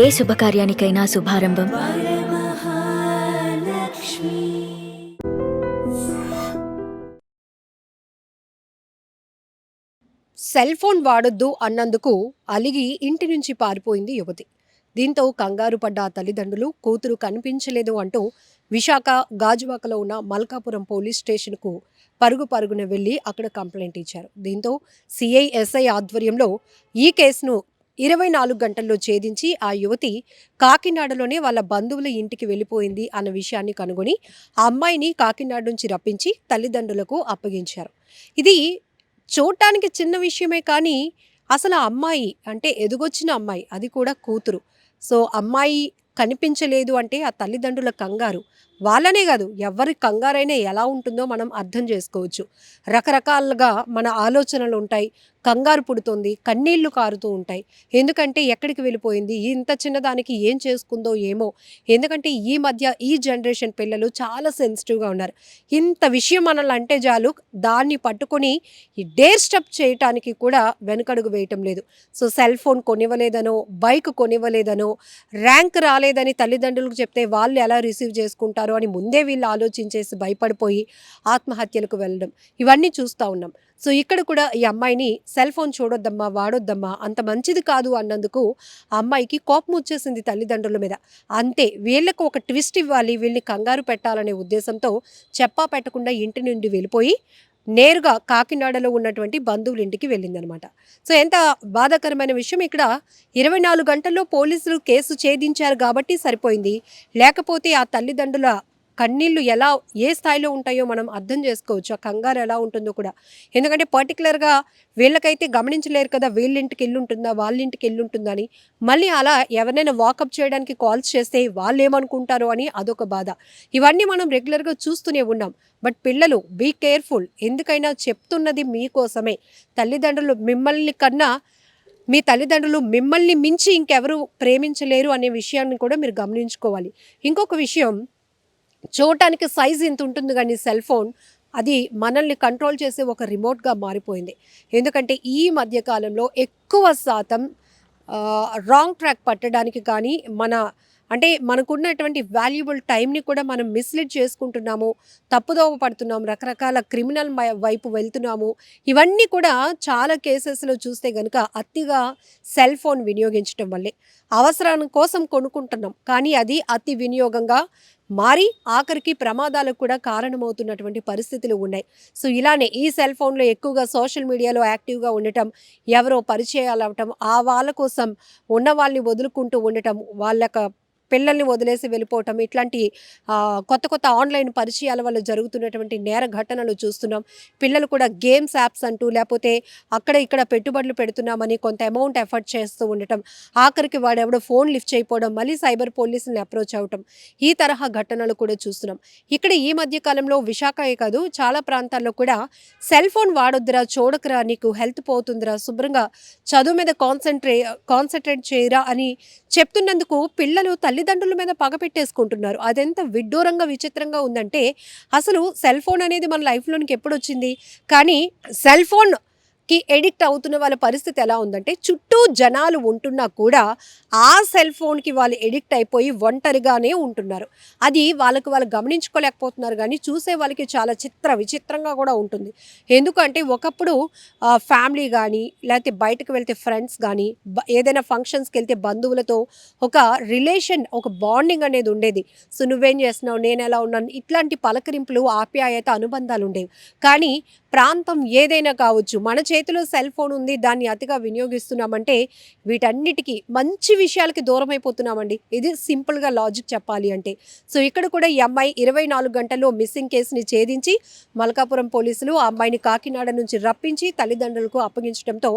ఏ శుభకార్యానికైనా శుభారంభం. Cell phone వాడొద్దు అన్నందుకు అలిగి ఇంటి నుంచి పారిపోయింది యువతి. దీంతో కంగారు పడ్డ తల్లిదండ్రులు కూతురు కనిపించలేదు అంటూ విశాఖ గాజువాకలో ఉన్న మల్కాపురం పోలీస్ స్టేషన్కు పరుగు పరుగున వెళ్ళి అక్కడ కంప్లైంట్ ఇచ్చారు. దీంతో సిఐఎస్ఐ ఆధ్వర్యంలో ఈ కేసును ఇరవై నాలుగు గంటల్లో ఛేదించి ఆ యువతి కాకినాడలోనే వాళ్ళ బంధువుల ఇంటికి వెళ్ళిపోయింది అన్న విషయాన్ని కనుగొని ఆ అమ్మాయిని కాకినాడ నుంచి రప్పించి తల్లిదండ్రులకు అప్పగించారు. ఇది చూడటానికి చిన్న విషయమే కానీ అసలు ఆ అమ్మాయి అంటే ఎదుగొచ్చిన అమ్మాయి అది కూడా కూతురు. సో అమ్మాయి కనిపించలేదు అంటే ఆ తల్లిదండ్రుల కంగారు. వాళ్ళనే కాదు ఎవరి కంగారైనా ఎలా ఉంటుందో మనం అర్థం చేసుకోవచ్చు. రకరకాలుగా మన ఆలోచనలు ఉంటాయి. కంగారు పుడుతుంది కన్నీళ్ళు కారుతూ ఉంటాయి. ఎందుకంటే ఎక్కడికి వెళ్ళిపోయింది? ఇంత చిన్నదానికి ఏం చేసుకుందో ఏమో? ఎందుకంటే ఈ మధ్య ఈ జనరేషన్ పిల్లలు చాలా సెన్సిటివ్గా ఉన్నారు. ఇంత విషయం మనల్ని అంటే చాలు దాన్ని పట్టుకొని ఈ డేర్ స్టెప్ చేయటానికి కూడా వెనకడుగు వేయటం లేదు. సో సెల్ ఫోన్ కొనివ్వలేదనో బైక్ కొనివ్వలేదనో ర్యాంక్ రాలేదని తల్లిదండ్రులకు చెప్తే వాళ్ళు ఎలా రిసీవ్ చేసుకుంటారో అని ముందే వీళ్ళు ఆలోచించేసి భయపడిపోయి ఆత్మహత్యలకు వెళ్ళడం. ఇవన్నీ చూస్తూ ఉన్నాం. సో ఇక్కడ కూడా ఈ అమ్మాయిని సెల్ ఫోన్ చూడొద్దమ్మా వాడొద్దమ్మా అంత మంచిది కాదు అన్నందుకు అమ్మాయికి కోపం వచ్చేసింది తల్లిదండ్రుల మీద. అంతే వీళ్ళకు ఒక ట్విస్ట్ ఇవ్వాలి వీళ్ళని కంగారు పెట్టాలనే ఉద్దేశంతో చెప్పా పెట్టకుండా ఇంటి నుండి వెళ్ళిపోయి నేరుగా కాకినాడలో ఉన్నటువంటి బంధువుల ఇంటికి వెళ్ళిందనమాట. సో ఎంత బాధాకరమైన విషయం ఇక్కడ ఇరవై నాలుగు గంటల్లో పోలీసులు కేసు ఛేదించారు కాబట్టి సరిపోయింది. లేకపోతే ఆ తల్లిదండ్రుల కన్నీళ్ళు ఎలా ఏ స్థాయిలో ఉంటాయో మనం అర్థం చేసుకోవచ్చు. ఆ కంగారు ఎలా ఉంటుందో కూడా. ఎందుకంటే పర్టికులర్గా వీళ్ళకైతే గమనించలేరు కదా వీళ్ళింటికి ఇల్లు ఉంటుందా వాళ్ళ ఇంటికి ఇల్లు ఉంటుందా అని. మళ్ళీ అలా ఎవరైనా వాకప్ చేయడానికి కాల్స్ చేస్తే వాళ్ళు ఏమనుకుంటారో అని అదొక బాధ. ఇవన్నీ మనం రెగ్యులర్గా చూస్తూనే ఉన్నాం. బట్ పిల్లలు బీ కేర్ఫుల్. ఎందుకైనా చెప్తున్నది మీకోసమే. తల్లిదండ్రులు మిమ్మల్ని కన్నా మీ తల్లిదండ్రులు మిమ్మల్ని మించి ఇంకెవరు ప్రేమించలేరు అనే విషయాన్ని కూడా మీరు గమనించుకోవాలి. ఇంకొక విషయం చూడటానికి సైజ్ ఇంత ఉంటుంది కానీ సెల్ ఫోన్ అది మనల్ని కంట్రోల్ చేసే ఒక రిమోట్గా మారిపోయింది. ఎందుకంటే ఈ మధ్యకాలంలో ఎక్కువ శాతం రాంగ్ ట్రాక్ పట్టడానికి కానీ మన అంటే మనకున్నటువంటి వాల్యుబుల్ టైంని కూడా మనం మిస్లీడ్ చేసుకుంటున్నాము తప్పుదోవ పడుతున్నాము రకరకాల క్రిమినల్ వైపు వెళ్తున్నాము. ఇవన్నీ కూడా చాలా కేసెస్లో చూస్తే కనుక అతిగా సెల్ ఫోన్ వినియోగించడం వల్లే. అవసరాల కోసం కొనుక్కుంటున్నాం కానీ అది అతి వినియోగంగా మారి ఆఖరికి ప్రమాదాలకు కూడా కారణమవుతున్నటువంటి పరిస్థితులు ఉన్నాయి. సో ఇలానే ఈ సెల్ ఫోన్లో ఎక్కువగా సోషల్ మీడియాలో యాక్టివ్గా ఉండటం ఎవరో పరిచయాలు అవ్వటం ఆ వాళ్ళ కోసం ఉన్న వాళ్ళని వదులుకుంటూ ఉండటం వాళ్ళ పిల్లల్ని వదిలేసి వెళ్ళిపోవటం ఇట్లాంటి కొత్త కొత్త ఆన్లైన్ పరిచయాల వల్ల జరుగుతున్నటువంటి నేర ఘటనలు చూస్తున్నాం. పిల్లలు కూడా గేమ్స్ యాప్స్ అంటూ లేకపోతే అక్కడ ఇక్కడ పెట్టుబడులు పెడుతున్నామని కొంత అమౌంట్ ఎఫర్ట్ చేస్తూ ఉండటం ఆఖరికి వాడెవడో ఫోన్ లిఫ్ట్ చేయకపోవడం మళ్ళీ సైబర్ పోలీసుని అప్రోచ్ అవ్వటం ఈ తరహా ఘటనలు కూడా చూస్తున్నాం. ఇక్కడ ఈ మధ్య కాలంలో విశాఖయే కాదు చాలా ప్రాంతాల్లో కూడా సెల్ ఫోన్ వాడొద్దురా చూడకురా నీకు హెల్త్ పోతుందిరా శుభ్రంగా చదువు మీద కాన్సన్ట్రే కాన్సన్ట్రేట్ చేయరా అని చెప్తున్నందుకు పిల్లలు తల్లి తల్లిదండ్రుల మీద పగ పెట్టేసుకుంటున్నారు. అదెంత విడ్డూరంగా విచిత్రంగా ఉందంటే అసలు సెల్ ఫోన్ అనేది మన లైఫ్లోనికి ఎప్పుడు వచ్చింది కానీ సెల్ ఫోన్ కి ఎడిక్ట్ అవుతున్న వాళ్ళ పరిస్థితి ఎలా ఉందంటే చుట్టూ జనాలు ఉంటున్నా కూడా ఆ సెల్ ఫోన్కి వాళ్ళు ఎడిక్ట్ అయిపోయి ఒంటరిగానే ఉంటున్నారు. అది వాళ్ళకి వాళ్ళు గమనించుకోలేకపోతున్నారు కానీ చూసే వాళ్ళకి చాలా చిత్ర విచిత్రంగా కూడా ఉంటుంది. ఎందుకంటే ఒకప్పుడు ఫ్యామిలీ కానీ లేకపోతే బయటకు వెళ్తే ఫ్రెండ్స్ కానీ ఏదైనా ఫంక్షన్స్కి వెళ్తే బంధువులతో ఒక రిలేషన్ ఒక బాండింగ్ అనేది ఉండేది. సో నువ్వేం చేస్తున్నావు? నేను ఎలా ఉన్నాను? ఇట్లాంటి పలకరింపులు ఆప్యాయత అనుబంధాలు ఉండేవి. కానీ ప్రాంతం ఏదైనా కావచ్చు మన చేతిలో సెల్ ఫోన్ ఉంది దాన్ని అతిగా వినియోగిస్తున్నామంటే వీటన్నిటికీ మంచి విషయాలకి దూరం అయిపోతున్నామండి ఇది సింపుల్గా లాజిక్ చెప్పాలి అంటే. సో ఇక్కడ కూడా ఈ అమ్మాయి ఇరవై నాలుగు గంటల్లో మిస్సింగ్ కేసుని ఛేదించి మల్కాపురం పోలీసులు ఆ అమ్మాయిని కాకినాడ నుంచి రప్పించి తల్లిదండ్రులకు అప్పగించడంతో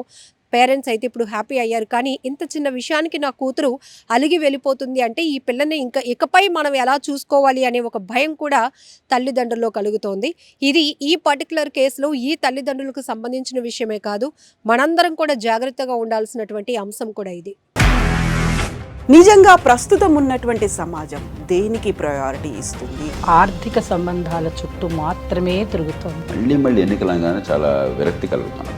పేరెంట్స్ అయితే ఇప్పుడు హ్యాపీ అయ్యారు. కానీ ఇంత చిన్న విషయానికి నా కూతురు అలిగి వెళ్ళిపోతుంది అంటే ఈ పిల్లని ఇంకా ఇకపై మనం ఎలా చూసుకోవాలి అనే ఒక భయం కూడా తల్లిదండ్రుల్లో కలుగుతోంది. ఇది ఈ పర్టికులర్ కేసులో ఈ తల్లిదండ్రులకు సంబంధించిన విషయమే కాదు మనందరం కూడా జాగ్రత్తగా ఉండాల్సినటువంటి అంశం కూడా ఇది. నిజంగా ప్రస్తుతం ఉన్నటువంటి సమాజం దేనికి ప్రయారిటీ ఇస్తుంది? ఆర్థిక సంబంధాల చుట్టూ మాత్రమే తిరుగుతోంది. మళ్ళీ మళ్ళీ ఎన్నికలంగానే చాలా విరక్తి కలుగుతున్నాం